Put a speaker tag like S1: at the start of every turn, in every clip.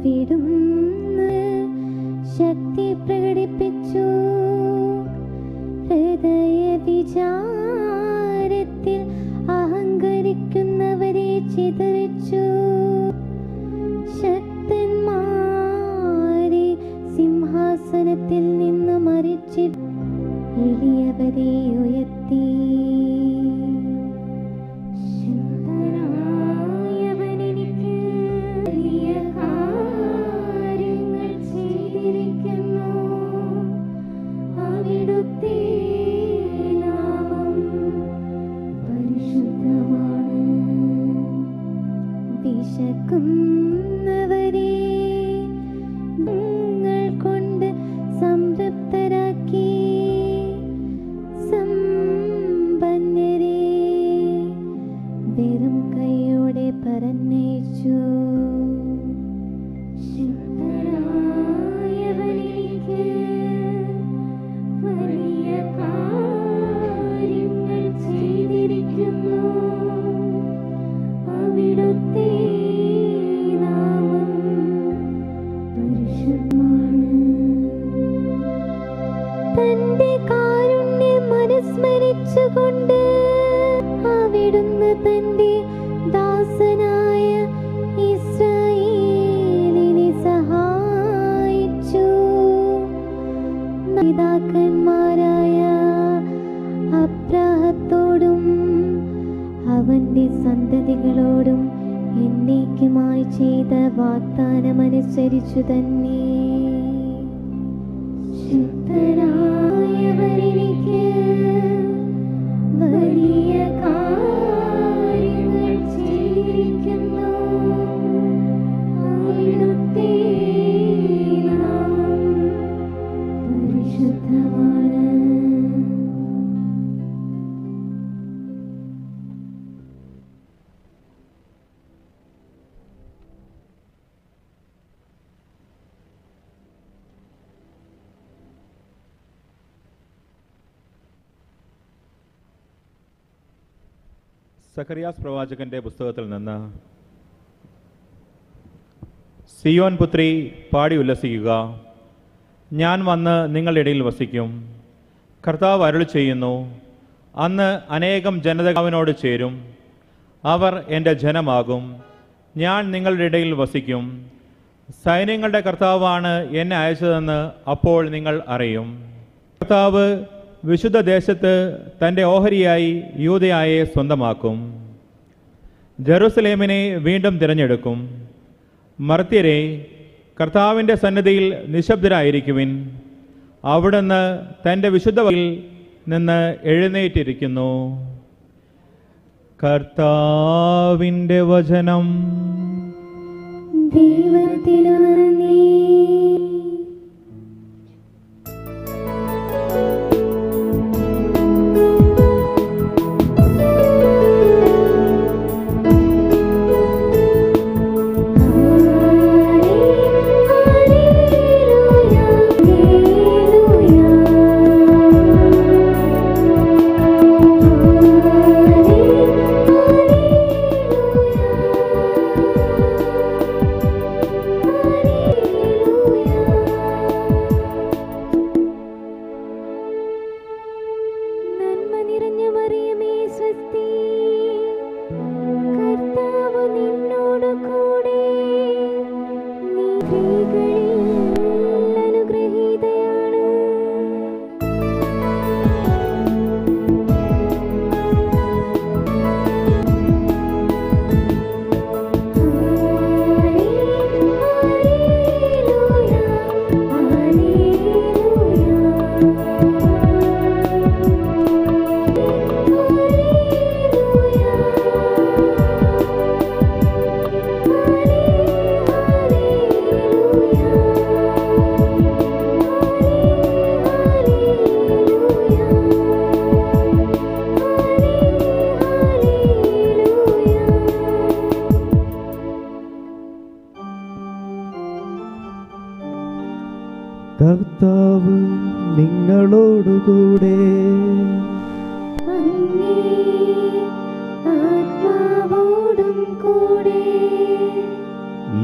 S1: അവിടുന്ന് വിശക്കുന്നവരെ കാരുണ്യം അനുസ്മരിച്ചുകൊണ്ട് അവിടുന്ന് തന്റെ ദാസനായ ഇസ്രായേലിനെ സഹായിച്ചു. പിതാക്കന്മാരായ അബ്രാഹത്തോടും അവന്റെ സന്തതികളോടും എന്നേക്കുമായി ചെയ്ത വാഗ്ദാനമനുസരിച്ചു തന്നെ.
S2: സഖറിയാസ് പ്രവാചകന്റെ പുസ്തകത്തിൽ നിന്ന് സിയോൻ പുത്രി പാടി ഉല്ലസിക്കുക. ഞാൻ വന്ന് നിങ്ങളുടെ ഇടയിൽ വസിക്കും. കർത്താവ് അരുൾ ചെയ്യുന്നു അന്ന് അനേകം ജനതകാവിനോട് ചേരും. അവർ എന്റെ ജനമാകും. ഞാൻ നിങ്ങളുടെ ഇടയിൽ വസിക്കും. സൈന്യങ്ങളുടെ കർത്താവാണ് എന്നെ അയച്ചതെന്ന് അപ്പോൾ നിങ്ങൾ അറിയും. കർത്താവ് വിശുദ്ധ ദേശത്ത് തന്റെ ഓഹരിയായി യൂതയായെ സ്വന്തമാക്കും. ജെറുസലേമിനെ വീണ്ടും തിരഞ്ഞെടുക്കും. മർത്യരെ കർത്താവിന്റെ സന്നിധിയിൽ നിശബ്ദരായിരിക്കുവിൻ. അവിടുന്ന് തന്റെ വിശുദ്ധവയിൽ നിന്ന് എഴുന്നേറ്റിരിക്കുന്നു. കർത്താവിന്റെ വചനം.
S1: ദൈവത്തിനു നന്ദി കൂടെ.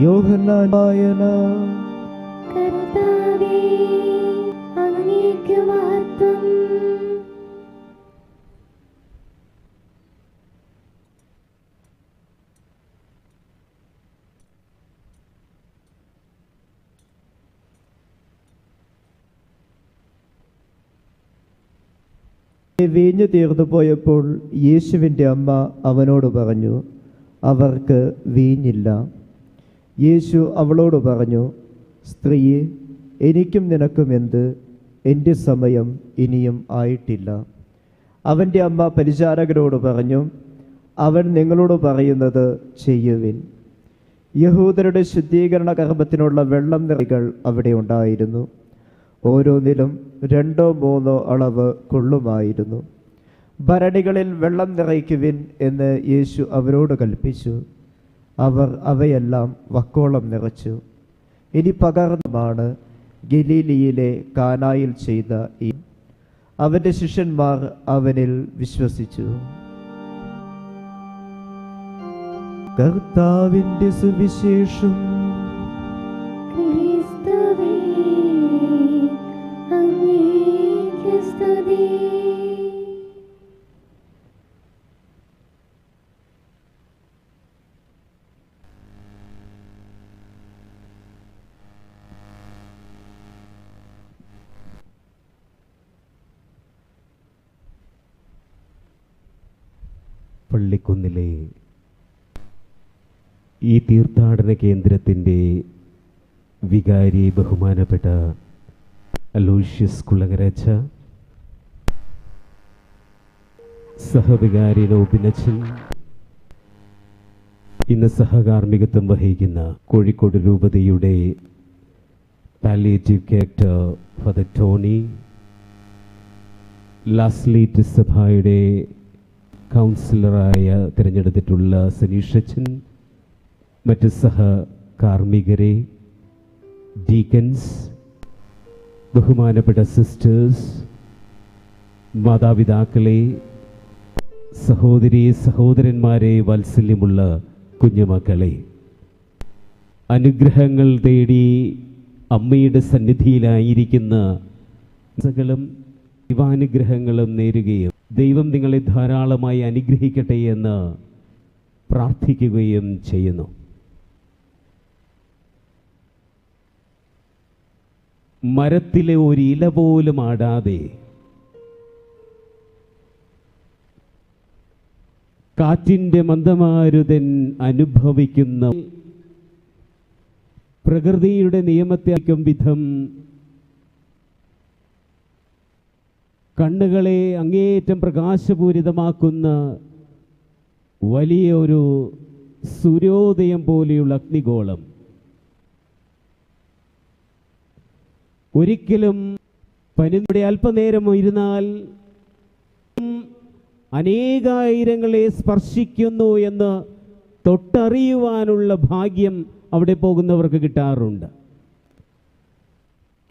S1: യോഹനായന
S3: കർത്താവേ
S1: അങ്ങേക്ക് മഹത്വം.
S3: വീഞ്ഞു തീർന്നു പോയപ്പോൾ യേശുവിന്റെ അമ്മ അവനോട് പറഞ്ഞു അവർക്ക് വീഞ്ഞില്ല. യേശു അവളോട് പറഞ്ഞു സ്ത്രീയെ എനിക്കും നിനക്കും എന്ത്? എന്റെ സമയം ഇനിയും ആയിട്ടില്ല. അവന്റെ അമ്മ പരിചാരകരോട് പറഞ്ഞു അവൻ നിങ്ങളോട് പറയുന്നത് ചെയ്യുവിൻ. യഹൂദരുടെ ശുദ്ധീകരണ കർമ്മത്തിനുള്ള വെള്ളം നിറകൾ അവിടെ ഉണ്ടായിരുന്നു. ഓരോന്നിലും രണ്ടോ മൂന്നോ അളവ് കൊള്ളുമായിരുന്നു. ഭരണികളിൽ വെള്ളം നിറയ്ക്കുവിൻ എന്ന് യേശു അവരോട് കൽപ്പിച്ചു. അവർ അവയെല്ലാം വക്കോളം നിറച്ചു. ഇനി പകർന്നുമാണ് ഗലീലിയിലെ കാനായിൽ ചെയ്ത ഈ അവന്റെ ശിഷ്യന്മാർ അവനിൽ വിശ്വസിച്ചു. കർത്താവിന്റെ സുവിശേഷം.
S4: പള്ളിക്കുന്നിലെ ഈ തീർത്ഥാടന കേന്ദ്രത്തിന്റെ വികാരി ബഹുമാനപ്പെട്ട അലൂഷ്യസ് കുളങ്ങരച്ച സഹവികാരി നോബിനച്ചൻ ഇന്ന് സഹകാർമ്മികത്വം വഹിക്കുന്ന കോഴിക്കോട് രൂപതയുടെ പാലിയേറ്റീവ് ക്യാരക്ടർ ഫദർ ടോണി ലാസ്ലീറ്റ് സഭയുടെ കൗൺസിലറായ തിരഞ്ഞെടുത്തിട്ടുള്ള സനീഷച്ചൻ മറ്റ് സഹ കാർമ്മികരെ ഡീക്കൻസ് ബഹുമാനപ്പെട്ട സിസ്റ്റേഴ്സ് മാതാപിതാക്കളെ സഹോദരി സഹോദരന്മാരെ വാത്സല്യമുള്ള കുഞ്ഞുമക്കളെ അനുഗ്രഹങ്ങൾ തേടി അമ്മയുടെ സന്നിധിയിലായിരിക്കുന്ന സകലം ദൈവാനുഗ്രഹങ്ങളും നേരുകയും ദൈവം നിങ്ങളെ ധാരാളമായി അനുഗ്രഹിക്കട്ടെ എന്ന് പ്രാർത്ഥിക്കുകയും ചെയ്യുന്നു. മരത്തിലെ ഒരു ഇല പോലും ആടാതെ കാറ്റിന്റെ മന്ദമാരുതൻ അനുഭവിക്കുന്ന പ്രകൃതിയുടെ നിയമത്തെ വിധം കണ്ണുകളെ അങ്ങേയറ്റം പ്രകാശപൂരിതമാക്കുന്ന വലിയ ഒരു സൂര്യോദയം പോലെയുള്ള അഗ്നിഗോളം. ഒരിക്കലും പനിയുടെ അല്പനേരം ഇരുന്നാൽ അനേകായിരങ്ങളെ സ്പർശിക്കുന്നു എന്ന് തൊട്ടറിയുവാനുള്ള ഭാഗ്യം അവിടെ പോകുന്നവർക്ക് കിട്ടാറുണ്ട്.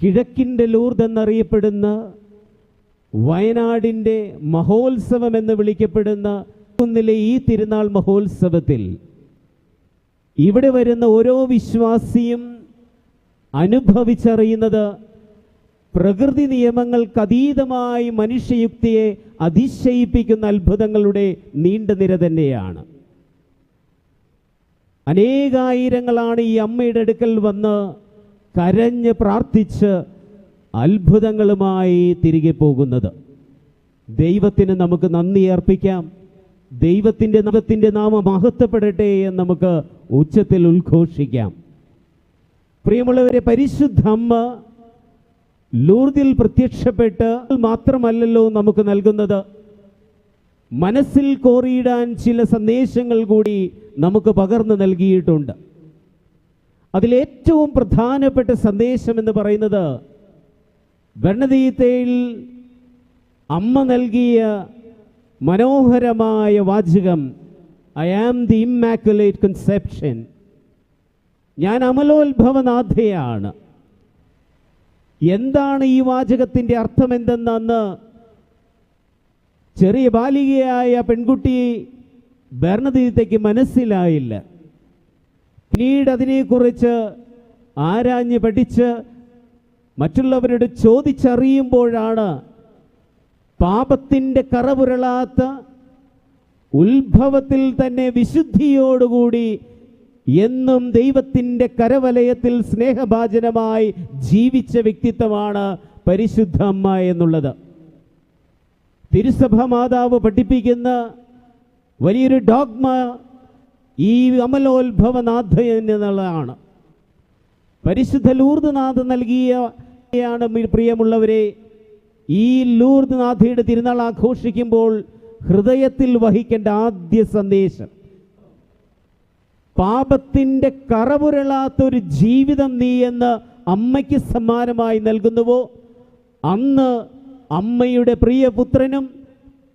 S4: കിഴക്കിന്റെ ലൂർദ് എന്നറിയപ്പെടുന്ന വയനാടിന്റെ മഹോത്സവം എന്ന് വിളിക്കപ്പെടുന്ന കുന്നിലെ ഈ തിരുനാൾ മഹോത്സവത്തിൽ ഇവിടെ വരുന്ന ഓരോ വിശ്വാസിയും അനുഭവിച്ചറിയുന്നത് പ്രകൃതി നിയമങ്ങൾക്ക് അതീതമായി മനുഷ്യയുക്തിയെ അതിശയിപ്പിക്കുന്ന അത്ഭുതങ്ങളുടെ നീണ്ട നിര തന്നെയാണ്. അനേകായിരങ്ങളാണ് ഈ അമ്മയുടെ അടുക്കൽ വന്ന് കരഞ്ഞ് പ്രാർത്ഥിച്ച് അത്ഭുതങ്ങളുമായി തിരികെ പോകുന്നത്. ദൈവത്തിന് നമുക്ക് നന്ദി അർപ്പിക്കാം. ദൈവത്തിന്റെ നാമത്തിന്റെ നാമം മഹത്വപ്പെടട്ടെ എന്ന് നമുക്ക് ഉച്ചത്തിൽ ഉദ്ഘോഷിക്കാം. പ്രിയമുള്ളവരെ പരിശുദ്ധ അമ്മ ലൂർദിൽ പ്രത്യക്ഷപ്പെട്ട് മാത്രമല്ലല്ലോ നമുക്ക് നൽകുന്നത്. മനസ്സിൽ കോറിയിടാൻ ചില സന്ദേശങ്ങൾ കൂടി നമുക്ക് പകർന്നു നൽകിയിട്ടുണ്ട്. അതിലേറ്റവും പ്രധാനപ്പെട്ട സന്ദേശം എന്ന് പറയുന്നത് ഭരണതീത്തയിൽ അമ്മ നൽകിയ മനോഹരമായ വാചകം I am the immaculate conception ഞാൻ അമലോത്ഭവനാഥയാണ്. എന്താണ് ഈ വാചകത്തിന്റെ അർത്ഥം എന്തെന്നന്ന് ചെറിയ ബാലികയായ പെൺകുട്ടി ഭരണതീയത്തേക്ക് മനസ്സിലായില്ല. പിന്നീട് അതിനെക്കുറിച്ച് ആരാഞ്ഞ് പഠിച്ച് മറ്റുള്ളവരോട് ചോദിച്ചറിയുമ്പോഴാണ് പാപത്തിന്റെ കറപുരളാത്ത ഉത്ഭവത്തിൽ തന്നെ വിശുദ്ധിയോടുകൂടി എന്നും ദൈവത്തിന്റെ കരവലയത്തിൽ സ്നേഹഭാചനമായി ജീവിച്ച വ്യക്തിത്വമാണ് പരിശുദ്ധ അമ്മ എന്നുള്ളത്. തിരുസഭ മാതാവ് പഠിപ്പിക്കുന്ന വലിയൊരു ഡോഗ്മ ഈ അമലോത്ഭവനാഥ എന്നുള്ളതാണ്. പരിശുദ്ധ ലൂർദ്നാഥ് നൽകിയാണ് പ്രിയമുള്ളവരെ ഈ ലൂർദ്നാഥയുടെ തിരുനാൾ ആഘോഷിക്കുമ്പോൾ ഹൃദയത്തിൽ വഹിക്കേണ്ട ആദ്യ സന്ദേശം. പാപത്തിന്റെ കറപുരളാത്തൊരു ജീവിതം നീ എന്ന് അമ്മയ്ക്ക് സമ്മാനമായി നൽകുന്നുവോ? അന്ന് അമ്മയുടെ പ്രിയപുത്രനും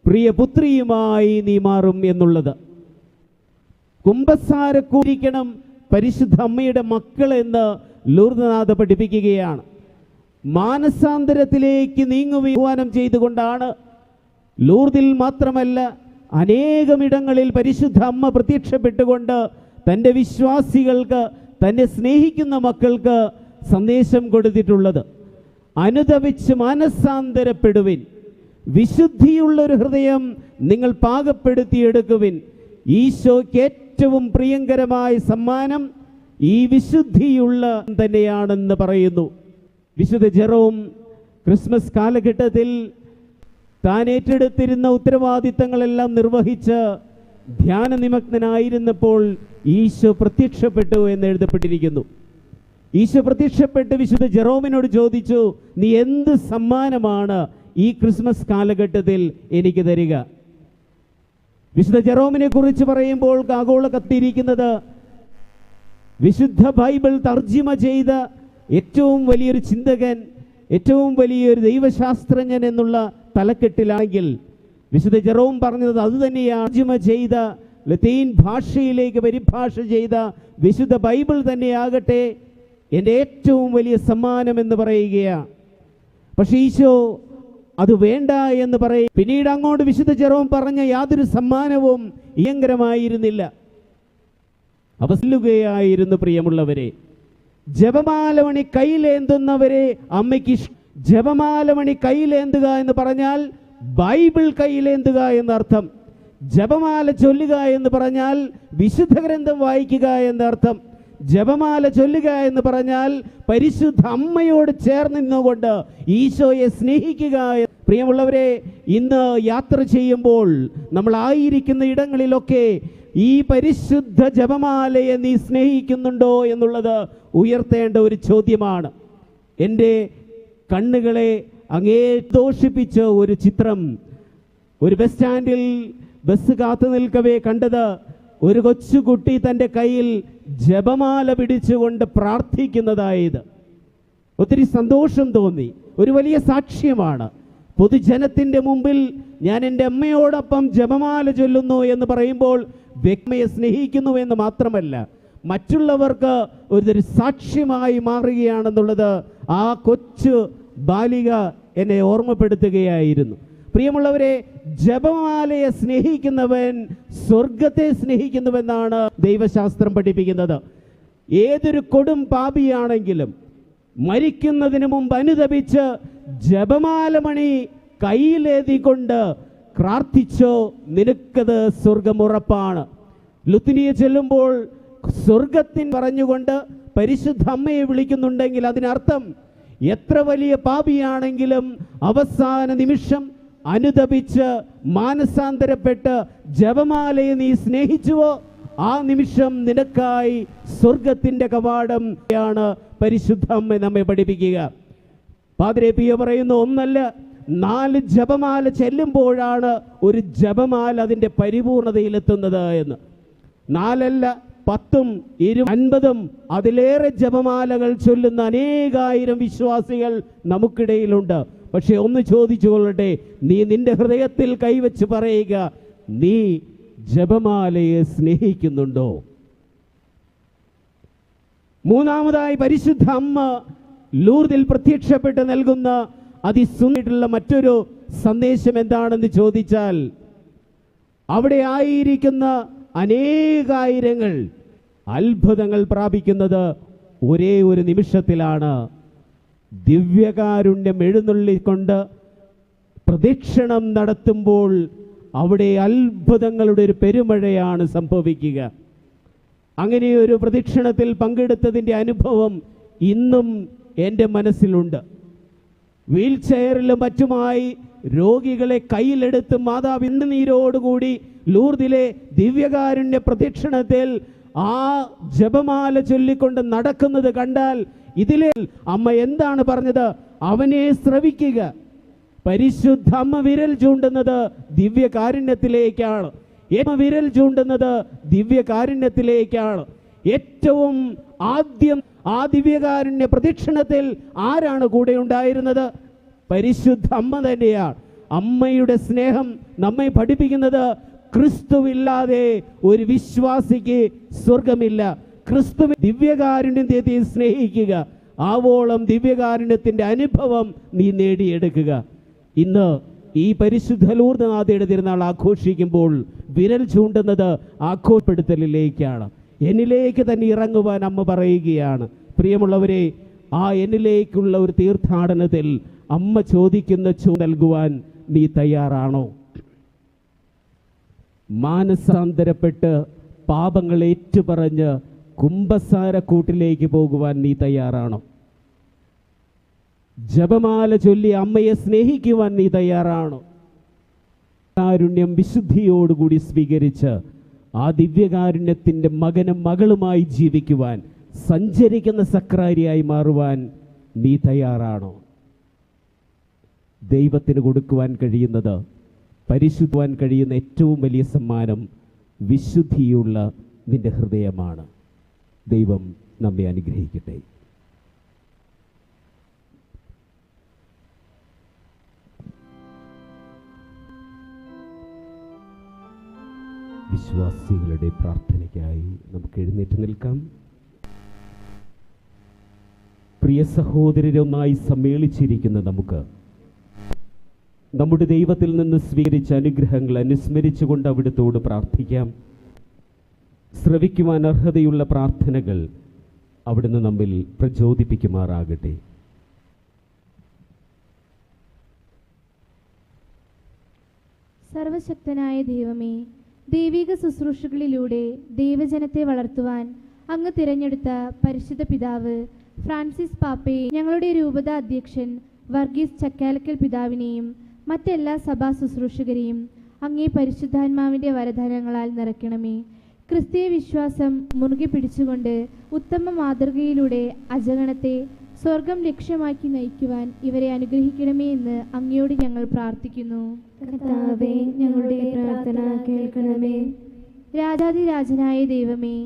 S4: പ്രിയപുത്രിയുമായി നീ മാറും എന്നുള്ളത്. കുംഭസാരക്കൂരിക്കണം പരിശുദ്ധ അമ്മയുടെ മക്കൾ എന്ന് ലൂർദനാഥ പഠിപ്പിക്കുകയാണ്. മാനസാന്തരത്തിലേക്ക് നീങ്ങുവാനം ചെയ്തുകൊണ്ടാണ് ലൂർദിൽ മാത്രമല്ല അനേകമിടങ്ങളിൽ പരിശുദ്ധ അമ്മ പ്രത്യക്ഷപ്പെട്ടുകൊണ്ട് തന്റെ വിശ്വാസികൾക്ക് തന്നെ സ്നേഹിക്കുന്ന മക്കൾക്ക് സന്ദേശം കൊടുത്തിട്ടുള്ളത്. അനുദപിച്ച് വിശുദ്ധിയുള്ള ഒരു ഹൃദയം നിങ്ങൾ പാകപ്പെടുത്തിയെടുക്കുവിൻ. ഈശോയ്ക്ക് ഏറ്റവും പ്രിയങ്കരമായ സമ്മാനം ഈ വിശുദ്ധിയുള്ള തന്നെയാണെന്ന് പറയുന്നു. വിശുദ്ധ ജെറോം ക്രിസ്മസ് കാലഘട്ടത്തിൽ താൻ ഏറ്റെടുത്തിരുന്ന ഉത്തരവാദിത്തങ്ങളെല്ലാം നിർവഹിച്ച് ധ്യാന നിമഗ്നനായിരുന്നപ്പോൾ ഈശോ പ്രത്യക്ഷപ്പെട്ടു എന്ന് എഴുതപ്പെട്ടിരിക്കുന്നു. ഈശോ പ്രത്യക്ഷപ്പെട്ട് വിശുദ്ധ ജെറോമിനോട് ചോദിച്ചു നീ എന്ത് സമ്മാനമാണ് ഈ ക്രിസ്മസ് കാലഘട്ടത്തിൽ എനിക്ക് തരിക? വിശുദ്ധ ജെറോമിനെ കുറിച്ച് പറയുമ്പോൾ ആഗോള കത്തിയിരിക്കുന്നത് വിശുദ്ധ ബൈബിൾ തർജിമ ചെയ്ത ഏറ്റവും വലിയൊരു ചിന്തകൻ ഏറ്റവും വലിയൊരു ദൈവശാസ്ത്രജ്ഞൻ എന്നുള്ള തലക്കെട്ടിലാണെങ്കിൽ വിശുദ്ധ ജെറോം പറഞ്ഞത് അത് തന്നെയാണ് തർജിമ ചെയ്ത ലത്തീൻ ഭാഷയിലേക്ക് പരിഭാഷ ചെയ്ത വിശുദ്ധ ബൈബിൾ തന്നെയാകട്ടെ എന്റെ ഏറ്റവും വലിയ സമ്മാനം എന്ന് പറയുകയാണ്. പക്ഷേ ഈശോ അത് വേണ്ട എന്ന് പറയും പിന്നീട് അങ്ങോട്ട് വിശുദ്ധ ചെറവും പറഞ്ഞ യാതൊരു സമ്മാനവും ഇയങ്കരമായിരുന്നില്ല അവസല്ലുകയായിരുന്നു പ്രിയമുള്ളവരെ. ജപമാലമണി കയ്യിലേന്തുന്നവരെ അമ്മയ്ക്ക് ജപമാലമണി കയ്യിലേന്തുക എന്ന് പറഞ്ഞാൽ ബൈബിൾ കയ്യിലേന്തുക എന്നർത്ഥം ജപമാല ചൊല്ലുക എന്ന് പറഞ്ഞാൽ വിശുദ്ധ ഗ്രന്ഥം വായിക്കുക എന്നർത്ഥം ജപമാല ചൊല്ലുക എന്ന് പറഞ്ഞാൽ പരിശുദ്ധ അമ്മയോട് ചേർന്ന് നിന്നുകൊണ്ട് ഈശോയെ സ്നേഹിക്കുക പ്രിയമുള്ളവരെ ഇന്ന് യാത്ര ചെയ്യുമ്പോൾ നമ്മൾ ആയിരിക്കുന്ന ഇടങ്ങളിലൊക്കെ ഈ പരിശുദ്ധ ജപമാലയെ നീ സ്നേഹിക്കുന്നുണ്ടോ എന്നുള്ളത് ഉയർത്തേണ്ട ഒരു ചോദ്യമാണ്. എന്റെ കണ്ണുകളെ അങ്ങേ ദോഷിപ്പിച്ച ഒരു ചിത്രം ഒരു ബസ് സ്റ്റാൻഡിൽ ബസ് കാത്തു നിൽക്കവേ കണ്ടത് ഒരു കൊച്ചുകുട്ടി തന്റെ കയ്യിൽ ജപമാല പിടിച്ചുകൊണ്ട് പ്രാർത്ഥിക്കുന്നതായത്. ഒത്തിരി സന്തോഷം തോന്നി ഒരു വലിയ സാക്ഷ്യമാണ്. പൊതുജനത്തിന്റെ മുമ്പിൽ ഞാൻ എന്റെ അമ്മയോടൊപ്പം ജപമാല ചൊല്ലുന്നു എന്ന് പറയുമ്പോൾ വ്യക്തിയെ സ്നേഹിക്കുന്നു എന്ന് മാത്രമല്ല മറ്റുള്ളവർക്ക് ഒരു സാക്ഷ്യമായി മാറുകയാണെന്നുള്ളത് ആ കൊച്ചു ബാലിക എന്നെ ഓർമ്മപ്പെടുത്തുകയായിരുന്നു. പ്രിയമുള്ളവരെ ജപമാലയെ സ്നേഹിക്കുന്നവൻ സ്വർഗത്തെ സ്നേഹിക്കുന്നുവെന്നാണ് ദൈവശാസ്ത്രം പഠിപ്പിക്കുന്നത്. ഏതൊരു കൊടും പാപിയാണെങ്കിലും മരിക്കുന്നതിന് മുമ്പ് അനുദപിച്ച് ജപമാലമണി കയ്യിലേതികൊണ്ട് പ്രാർത്ഥിച്ചോ നിനക്കത് സ്വർഗമുറപ്പാണ് ലുത്തിനിയെ ചെല്ലുമ്പോൾ സ്വർഗത്തിൻ പറഞ്ഞുകൊണ്ട് പരിശുദ്ധ അമ്മയെ വിളിക്കുന്നുണ്ടെങ്കിൽ അതിനർത്ഥം എത്ര വലിയ പാപിയാണെങ്കിലും അവസാന നിമിഷം അനുദപിച്ച് മാനസാന്തരപ്പെട്ട് ജപമാലയെ നീ സ്നേഹിച്ചുവോ? ആ നിമിഷം നിനക്കായി സ്വർഗത്തിന്റെ കവാടം ആണ് പരിശുദ്ധ അമ്മ നമ്മെ പഠിപ്പിക്കുക. പാതിരെ പിയ പറയുന്നു ഒന്നല്ല നാല് ജപമാല ചെല്ലുമ്പോഴാണ് ഒരു ജപമാല അതിന്റെ പരിപൂർണതയിലെത്തുന്നത് എന്ന്. നാലല്ല പത്തും ഇരു അൻപതും അതിലേറെ ജപമാലകൾ ചൊല്ലുന്ന അനേകായിരം വിശ്വാസികൾ നമുക്കിടയിലുണ്ട്. പക്ഷെ ഒന്ന് ചോദിച്ചു കൊള്ളട്ടെ നീ നിന്റെ ഹൃദയത്തിൽ കൈവച്ച് പറയുക നീ ജപമാലയെ സ്നേഹിക്കുന്നുണ്ടോ? മൂന്നാമതായി പരിശുദ്ധ അമ്മ ലൂർദിൽ പ്രത്യക്ഷപ്പെട്ട് നൽകുന്ന അതിസുന്ദരമായിട്ടുള്ള മറ്റൊരു സന്ദേശം എന്താണെന്ന് ചോദിച്ചാൽ അവിടെ ആയിരിക്കുന്ന അനേകായിരങ്ങൾ അത്ഭുതങ്ങൾ പ്രാപിക്കുന്നത് ഒരേ ഒരു നിമിഷത്തിലാണ്. ദിവ്യകാരുണ്യം എഴുന്നള്ളിക്കൊണ്ട് പ്രദക്ഷിണം നടത്തുമ്പോൾ അവിടെ അത്ഭുതങ്ങളുടെ ഒരു പെരുമഴയാണ് സംഭവിക്കുക. അങ്ങനെ ഒരു പ്രദക്ഷിണത്തിൽ പങ്കെടുത്തതിന്റെ അനുഭവം ഇന്നും എന്റെ മനസ്സിലുണ്ട്. വീൽ ചെയറിലും മറ്റുമായി രോഗികളെ കയ്യിലെടുത്ത് മാതാവിന്ദനീരോടുകൂടി ലൂർദിലെ ദിവ്യകാരുണ്യ പ്രദക്ഷിണത്തിൽ ആ ജപമാല ചൊല്ലിക്കൊണ്ട് നടക്കുന്നത് കണ്ടാൽ ഇതിലെ അമ്മ എന്താണ് പറഞ്ഞത്? അവനെ ശ്രവിക്കുക പരിശുദ്ധ അമ്മ വിരൽ ചൂണ്ടുന്നത് ദിവ്യകാരുണ്യത്തിലേക്കാണ്. അമ്മ വിരൽ ചൂണ്ടുന്നത് ദിവ്യകാരുണ്യത്തിലേക്കാണ്. ഏറ്റവും ആദ്യം ആ ദിവ്യകാരുണ്യ പ്രദക്ഷിണത്തിൽ ആരാണ് കൂടെ ഉണ്ടായിരുന്നത്? പരിശുദ്ധ അമ്മ തന്നെയാണ്. അമ്മയുടെ സ്നേഹം നമ്മെ പഠിപ്പിക്കുന്നത് ക്രിസ്തുവില്ലാതെ ഒരു വിശ്വാസിക്ക് സ്വർഗമില്ല. ക്രിസ്തു ദിവ്യകാരുണ്യത്തെ സ്നേഹിക്കുക. ആവോളം ദിവ്യകാരുണ്യത്തിന്റെ അനുഭവം നീ നേടിയെടുക്കുക. ഇന്ന് ഈ പരിശുദ്ധ ലൂർദ്നാഥയുടെ തിരുനാൾ ആഘോഷിക്കുമ്പോൾ വിരൽ ചൂണ്ടുന്നത് ആഘോഷപ്പെടുത്തലിലേക്കാണ്. എന്നിലേക്ക് തന്നെ ഇറങ്ങുവാൻ അമ്മ പറയുകയാണ്. പ്രിയമുള്ളവരെ ആ എന്നിലേക്കുള്ള ഒരു തീർത്ഥാടനത്തിൽ അമ്മ ചോദിക്കുന്ന ചോ നൽകുവാൻ നീ തയ്യാറാണോ? മാനസാന്തരപ്പെട്ട് പാപങ്ങൾ ഏറ്റുപറഞ്ഞ് കുംഭസാരക്കൂട്ടിലേക്ക് പോകുവാൻ നീ തയ്യാറാണോ? ജപമാല ചൊല്ലി അമ്മയെ സ്നേഹിക്കുവാൻ നീ തയ്യാറാണോ? കാരുണ്യം വിശുദ്ധിയോടുകൂടി സ്വീകരിച്ച് ആ ദിവ്യകാരുണ്യത്തിന്റെ മകനും മകളുമായി ജീവിക്കുവാൻ സഞ്ചരിക്കുന്ന സക്രാരിയായി മാറുവാൻ നീ തയ്യാറാണോ? ദൈവത്തിന് കൊടുക്കുവാൻ കഴിയുന്നത് പരിശുദ്ധവാൻ കഴിയുന്ന ഏറ്റവും വലിയ സമ്മാനം വിശുദ്ധിയുള്ള നിന്റെ ഹൃദയമാണ്. ദൈവം നമ്മെ അനുഗ്രഹിക്കട്ടെ. വിശ്വാസികളുടെ പ്രാർത്ഥനയ്ക്കായി നമുക്ക് എഴുന്നേറ്റ് നിൽക്കാം. പ്രിയ സഹോദരരൊന്നായി സമ്മേളിച്ചിരിക്കുന്ന നമുക്ക് നമ്മുടെ ദൈവത്തിൽ നിന്ന് സ്വീകരിച്ച അനുഗ്രഹങ്ങൾ അനുസ്മരിച്ചുകൊണ്ട് അവിടുത്തോട് പ്രാർത്ഥിക്കാം. ശ്രവിക്കുവാൻ അർഹതയുള്ള പ്രാർത്ഥനകൾ അവിടുന്ന് നമ്മിൽ പ്രചോദിപ്പിക്കുമാറാകട്ടെ.
S5: സർവശക്തനായ ദൈവമേ ദൈവിക ശുശ്രൂഷകളിലൂടെ ദൈവജനത്തെ വളർത്തുവാൻ അങ്ങ് തിരഞ്ഞെടുത്ത പരിശുദ്ധ പിതാവ് ഫ്രാൻസിസ് പാപ്പയെ ഞങ്ങളുടെ രൂപത അധ്യക്ഷൻ വർഗീസ് ചക്കാലക്കൽ പിതാവിനെയും മറ്റെല്ലാ സഭാ ശുശ്രൂഷകരെയും അങ്ങേ പരിശുദ്ധാത്മാവിന്റെ വരദാനങ്ങളാൽ നിറയ്ക്കണമേ. ക്രിസ്തീയ വിശ്വാസം മുറുകെ പിടിച്ചുകൊണ്ട് ഉത്തമ മാതൃകയിലൂടെ അജഗണത്തെ സ്വർഗം ലക്ഷ്യമാക്കി നയിക്കുവാൻ ഇവരെ അനുഗ്രഹിക്കണമേ എന്ന് അങ്ങയോട് ഞങ്ങൾ പ്രാർത്ഥിക്കുന്നു.
S1: കർത്താവേ ഞങ്ങളുടെ പ്രാർത്ഥന കേൾക്കണമേ.
S5: രാജാതിരാജനായ ദൈവമേ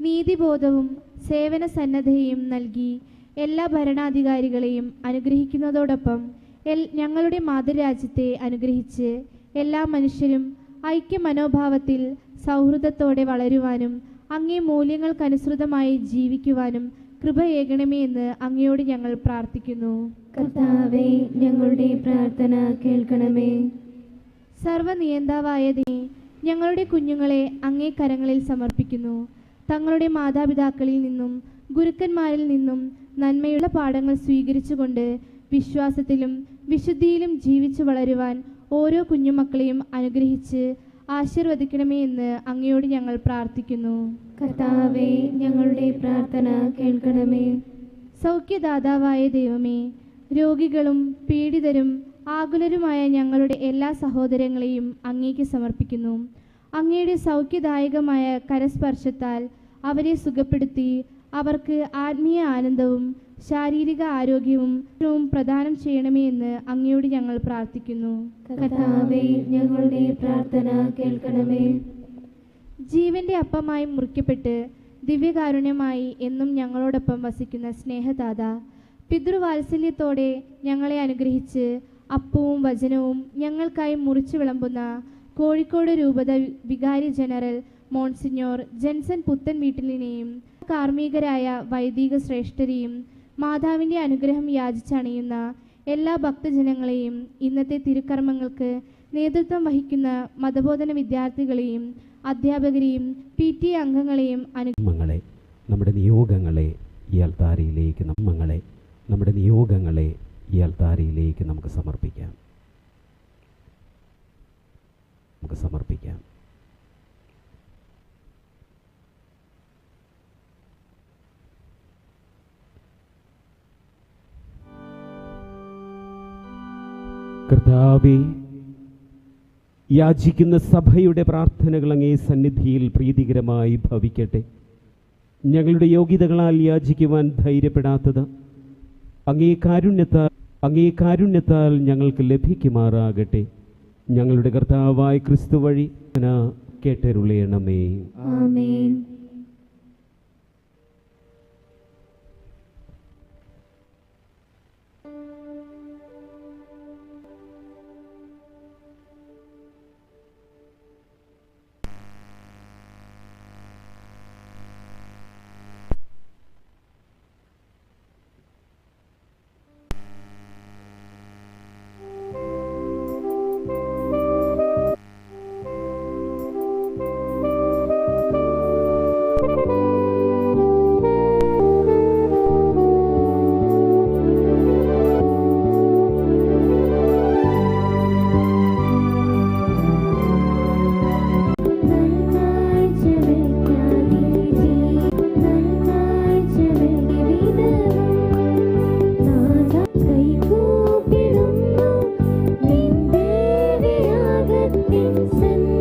S5: നീതിബോധവും സേവന സന്നദ്ധയും നൽകി എല്ലാ ഭരണാധികാരികളെയും അനുഗ്രഹിക്കുന്നതോടൊപ്പം എൽ ഞങ്ങളുടെ മാതൃരാജ്യത്തെ അനുഗ്രഹിച്ച് എല്ലാ മനുഷ്യരും ഐക്യമനോഭാവത്തിൽ സൗഹൃദത്തോടെ വളരുവാനും അങ്ങേ മൂല്യങ്ങൾക്കനുസൃതമായി ജീവിക്കുവാനും കൃപയേകണമേ എന്ന് അങ്ങയോട് ഞങ്ങൾ പ്രാർത്ഥിക്കുന്നു.
S1: കർത്താവേ ഞങ്ങളുടെ പ്രാർത്ഥന കേൾക്കണമേ.
S5: സർവനിയന്താവായ ഞങ്ങളുടെ കുഞ്ഞുങ്ങളെ അങ്ങേ കരങ്ങളിൽ സമർപ്പിക്കുന്നു. തങ്ങളുടെ മാതാപിതാക്കളിൽ നിന്നും ഗുരുക്കന്മാരിൽ നിന്നും നന്മയുള്ള പാഠങ്ങൾ സ്വീകരിച്ചുകൊണ്ട് വിശ്വാസത്തിലും വിശുദ്ധിയിലും ജീവിച്ചു വളരുവാൻ ഓരോ കുഞ്ഞുമക്കളെയും അനുഗ്രഹിച്ച് ആശീർവദിക്കണമേ എന്ന് അങ്ങയോട് ഞങ്ങൾ പ്രാർത്ഥിക്കുന്നു.
S1: കർത്താവേ ഞങ്ങളുടെ പ്രാർത്ഥന കേൾക്കണമേ.
S5: സൗഖ്യദാതാവായ ദൈവമേ രോഗികളും പീഡിതരും ആകുലരുമായ ഞങ്ങളുടെ എല്ലാ സഹോദരങ്ങളെയും അങ്ങേക്ക് സമർപ്പിക്കുന്നു. അങ്ങയുടെ സൗഖ്യദായകമായ കരസ്പർശത്താൽ അവരെ സുഖപ്പെടുത്തി അവർക്ക് ആത്മീയ ആനന്ദവും ശാരീരിക ആരോഗ്യവും ഏറ്റവും പ്രദാനം ചെയ്യണമേ എന്ന് അങ്ങയോട് ഞങ്ങൾ പ്രാർത്ഥിക്കുന്നു.
S1: ഞങ്ങളുടെ പ്രാർത്ഥന കേൾക്കണമേ.
S5: ജീവന്റെ അപ്പമായി മുറിക്കപ്പെട്ട് ദിവ്യകാരുണ്യമായി എന്നും ഞങ്ങളോടൊപ്പം വസിക്കുന്ന സ്നേഹദാത പിതൃവാത്സല്യത്തോടെ ഞങ്ങളെ അനുഗ്രഹിച്ച് അപ്പവും വചനവും ഞങ്ങൾക്കായി മുറിച്ചു വിളമ്പുന്ന കോഴിക്കോട് രൂപത വികാരി ജനറൽ മോൺസിഞ്ഞോർ ജെൻസൺ പുത്തൻ വീട്ടിലിനെയും കാർമ്മികരായ വൈദിക ശ്രേഷ്ഠരെയും മാതാവിന്റെ അനുഗ്രഹം യാചിച്ചണിയുന്ന എല്ലാ ഭക്തജനങ്ങളെയും ഇന്നത്തെ തിരുക്കർമ്മങ്ങൾക്ക് നേതൃത്വം വഹിക്കുന്ന മതബോധന വിദ്യാർത്ഥികളെയും
S1: അധ്യാപകരെയും പി ടി അംഗങ്ങളെയും
S4: അനുഗ്രഹങ്ങളെ നമ്മുടെ നിയോഗങ്ങളെ ഈ അൽത്താരയിലേക്ക് നമ്മങ്ങളെ നമ്മുടെ നിയോഗങ്ങളെ ഈ അൽത്താരയിലേക്ക് നമുക്ക് സമർപ്പിക്കാം. നമുക്ക് സമർപ്പിക്കാം. കർത്താവേ യാചിക്കുന്ന സഭയുടെ പ്രാർത്ഥനകൾ അങ്ങേ സന്നിധിയിൽ പ്രീതികരമായി ഭവിക്കട്ടെ. ഞങ്ങളുടെ യോഗ്യതകളാൽ യാചിക്കുവാൻ ധൈര്യപ്പെടാത്തത് അങ്ങേ കാരുണ്യത്താൽ അങ്ങേ കാരുണ്യത്താൽ ഞങ്ങൾക്ക് ലഭിക്കുമാറാകട്ടെ. ഞങ്ങളുടെ കർത്താവായ ക്രിസ്തു വഴി കേട്ടരുളയണമേ
S5: nothing